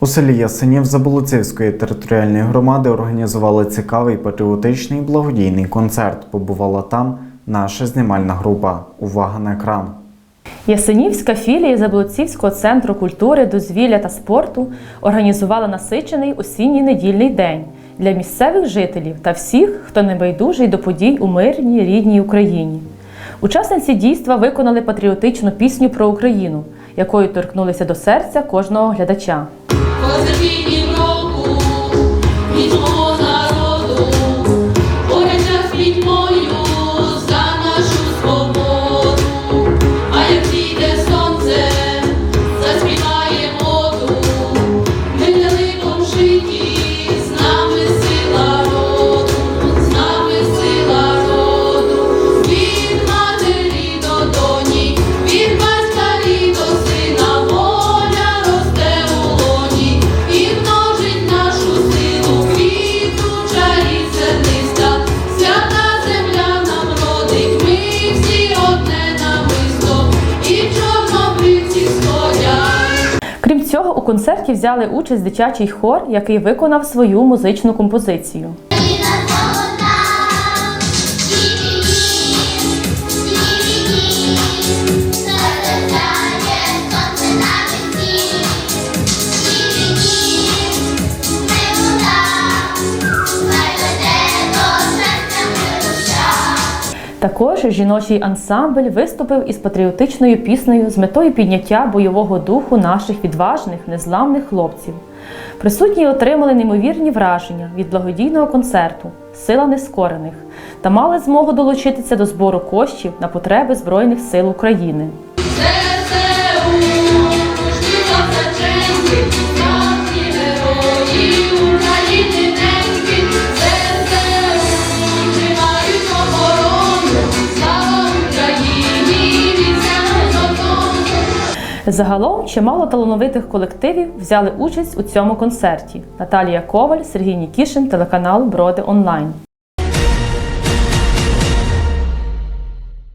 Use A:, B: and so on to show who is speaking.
A: У селі Ясенів Заболоцівської територіальної громади організували цікавий патріотичний благодійний концерт. Побувала там наша знімальна група. Увага на екран.
B: Ясенівська філія Заблоцівського центру культури, дозвілля та спорту організувала насичений осінній недільний день для місцевих жителів та всіх, хто небайдужий до подій у мирній рідній Україні. Учасниці дійства виконали патріотичну пісню про Україну, якою торкнулися до серця кожного глядача.
C: was a
B: teacher. Цього, у концерті взяли участь дитячий хор, який виконав свою музичну композицію. Також жіночий ансамбль виступив із патріотичною піснею з метою підняття бойового духу наших відважних, незламних хлопців. Присутні отримали неймовірні враження від благодійного концерту Сила нескорених та мали змогу долучитися до збору коштів на потреби Збройних сил України. Загалом чимало талановитих колективів взяли участь у цьому концерті. Наталія Коваль, Сергій Нікішин, телеканал Броди Онлайн.